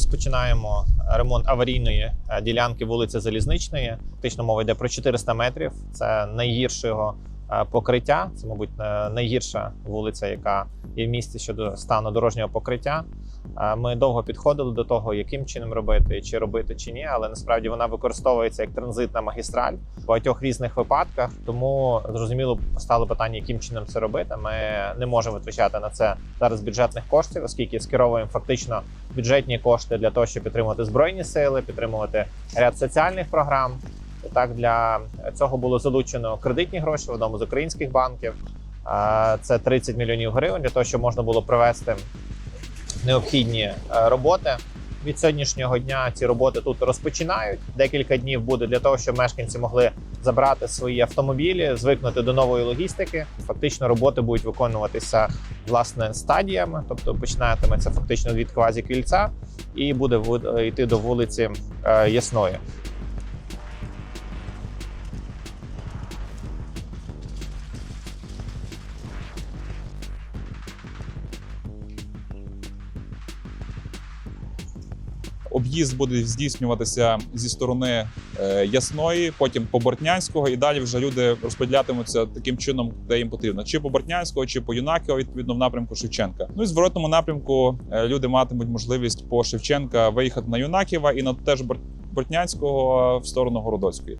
розпочинаємо ремонт аварійної е, ділянки вулиці Залізничної. Фактично мова йде про 400 метрів. Це найгіршого покриття. Це, мабуть, е, найгірша вулиця, яка є в місті щодо стану дорожнього покриття. Е, Ми довго підходили до того, яким чином робити, чи робити, чи ні, але насправді вона використовується як транзитна магістраль в багатьох різних випадках. Тому зрозуміло стало питання, яким чином це робити. Ми не можемо витрачати на це зараз бюджетних коштів, оскільки скеровуємо фактично бюджетні кошти для того, щоб підтримувати збройні сили, підтримувати ряд соціальних програм. Так для цього було залучено кредитні гроші в одному з українських банків. Це 30 мільйонів гривень для того, щоб можна було провести необхідні е, роботи. Від сьогоднішнього дня ці роботи тут розпочинають. Декілька днів буде для того, щоб мешканці могли забрати свої автомобілі, звикнути до нової логістики. Фактично роботи будуть виконуватися власне стадіями, тобто починатиметься фактично від квазі кільця і буде йти до вулиці е, Ясної. Об'їзд буде здійснюватися зі сторони е, Ясної, потім по Бортнянського, і далі вже люди розподілятимуться таким чином, де їм потрібно, чи по Бортнянського, чи по Юнаківа, відповідно в напрямку Шевченка. Ну і зворотному напрямку е, люди матимуть можливість по Шевченка виїхати на Юнаківа і на теж Бор- Бортнянського в сторону Городоцької.